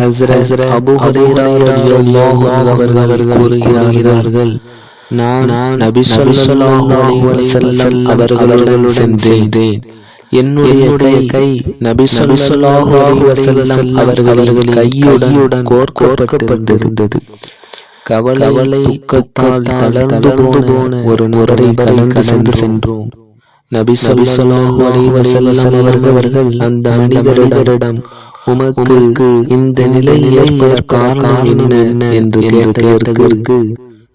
Hazrat Abu Hurairah ரலியல்லாஹு அன்ஹு அவர்கள் கூறுகிறார்கள் நான் நபி ஸல்லல்லாஹு அலைஹி வஸல்லம் அவர்களுடன் சென்றேன் என்னுடைய கை நபி ஸல்லல்லாஹு அலைஹி வஸல்லம் அவர்களின் கையுடன் கோர்க்கப்பட்டிருந்தது. கவலை துக்கத்தால் தளர்ந்து போன ஒரு முறை கலந்து சென்று சென்றோம். நபி ஸல்லல்லாஹு அலைஹி வஸல்லம் அவர்கள் அந்த மனிதரிடம் உமக்கு இந்த நிலை ஏற்பட காரணம் என்ன என்று கேட்டதற்கு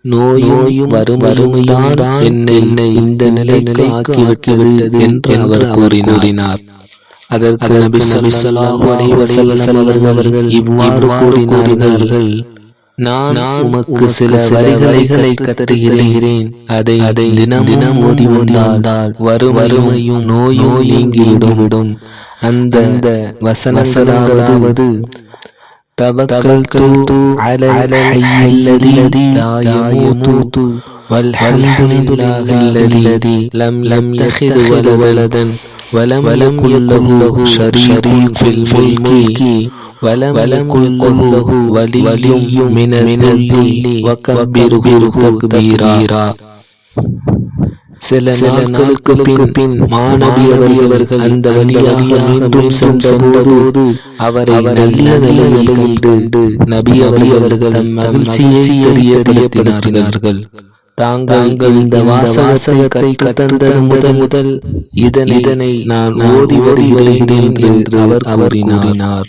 நோயும் வறுமையும் தான் என்னை இந்த நிலைக்கு ஆக்கிவிட்டது என்று அவர் கூறினார். அதற்கு நபி ஸல்லல்லாஹு அலைஹி வஸல்லம் அவர்கள் இவ்வாறு கூறினார்கள். நான் உமக்கு சில வரிகளை கற்றுகிறேன் அதை அதை தினம் தினம் ஓதி வந்தால் வறுமையும் நோயும் நீங்கிவிடும். விடும் அந்த வசனசதாவது توكلت على الحي الذي لا يموت والحمد لله الذي لم لم يتخذ ولدا ولم يكن له شريك في الملك ولم يكن له ولي من الذل وكبره تكبيرا சில நாட்களுக்கு பின் பின் மாணவி அவர்கள் அந்த வழியாக மீண்டும் சென்றபோது அவரை நல்ல நிலையில் கண்டு நபி அவர்கள் மகிழ்ச்சியை தெரியப்படுத்தினார்கள். தாங்கள் இந்த வாசகத்தை கற்றுத்தந்த முதல் முதல் இதனை இதனை நான் ஓதி வருகிறேன் என்று அவர் கூறினார்.